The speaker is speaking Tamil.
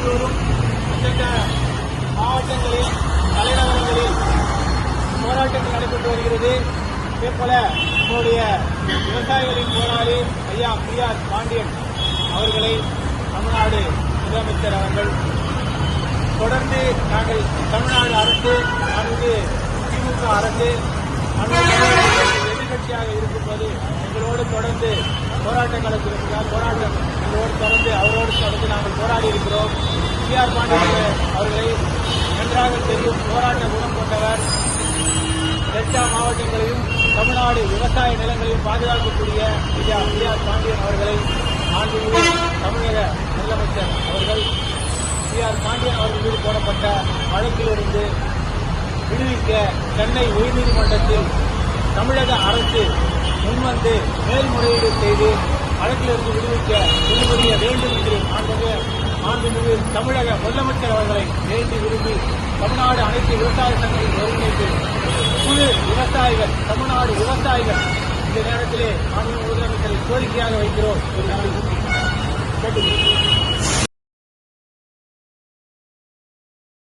எல்லோரும் மாவட்டங்களில் தலைநகரங்களில் போராட்டங்கள் நடைபெற்று வருகிறது. இதேபோல நம்முடைய விவசாயிகளின் போராளி ஐயா பி ஆர் பாண்டியன் அவர்களை தமிழ்நாடு முதலமைச்சர் அவர்கள் தொடர்ந்து நாங்கள் தமிழ்நாடு அரசு அங்கு திமுக அரசு எதிர்கட்சியாக இருக்கும்போது எங்களோடு தொடர்ந்து போராட்டங்களுக்கு போராட்டம் எங்களோடு தொடர்ந்து அவரோடு தொடர்ந்து நாங்கள் போராடி இருக்கிறோம். சி ஆர் பாண்டியன் அவர்களை நன்றாக தெரியும். போராட்ட குணம் கொண்டவர். டெல்டா மாவட்டங்களையும் தமிழ்நாடு விவசாய நிலங்களையும் பாதுகாக்கக்கூடிய ஐயா பி ஆர் பாண்டியன் அவர்களை ஆண்டு தமிழக முதலமைச்சர் அவர்கள் பி ஆர் பாண்டியன் அவர்கள் மீது போடப்பட்ட வழக்கிலிருந்து விடுவிக்க சென்னை உயர்நீதிமன்றத்தில் தமிழக அரசு முன்வந்து மேல்முறையீடு செய்து வழக்கிலிருந்து விடுவிக்க முன்வரிய மாண்புமிகு தமிழக முதலமைச்சர் அவர்களை வேண்டி விரும்பி தமிழ்நாடு அனைத்து விவசாய சங்கங்களின் ஒருங்கிணைப்பு குழு விவசாயிகள் தமிழ்நாடு விவசாயிகள். இந்த நேரத்திலே மாண்புமிகு முதலமைச்சரை கோரிக்கையாக வைக்கிறோம். என்று கேட்டுக்கொள்கிறேன்